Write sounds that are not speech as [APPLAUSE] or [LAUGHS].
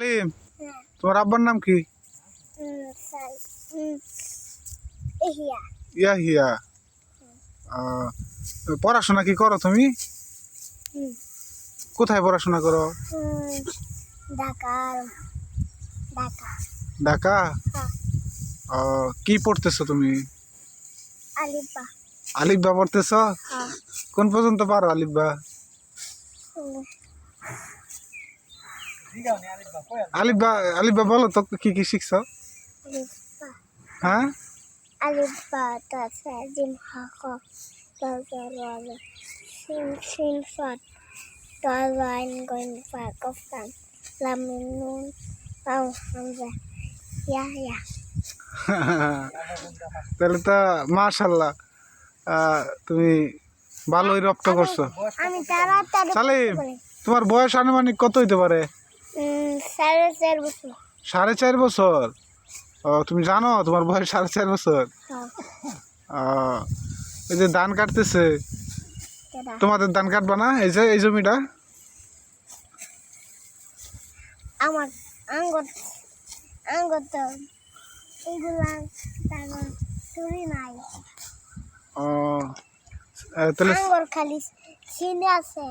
হ্যাঁ। তোমার আব্বার নাম কি? ইয়া হিয়া পড়াশোনা কি করো তুমি? কোথায় পড়াশোনা করো? ঢাকা হ্যাঁ। কি পড়তেছো তুমি? আলিফবা। পড়তেছ? হ্যাঁ। কোন পর্যন্ত পারো আলিফবা? আলিফবা বলো তো কি কি শিখছো? হ্যাঁ? আলিপা তাসা জিম হাকা তাসা সিন সিন ফাট তাজা গইন ফা লামিন নুন তাও হামজা ইয়া ইয়া। [LAUGHS] তাহলে তো মাশাল্লাহ তুমি ভালোই রপ্ত করছ। আমি তাড়াতাড়ি সালিম তোমার বয়স আনুমানিক কত হইতে পারে? সাড়ে চার বছর। ও তুমি জানো তোমার বয়স সাড়ে চার বছর? হ্যাঁ। এই যে ধান কাটতেছে তোমাদের ধান কাটবা না? এই যে এই জমিটা? আমার আঙ্গুর আঙ্গুর তো এগুলা তারপর চুরি নাই। ও তাহলে আঙ্গুর খালি ছিনে আছে।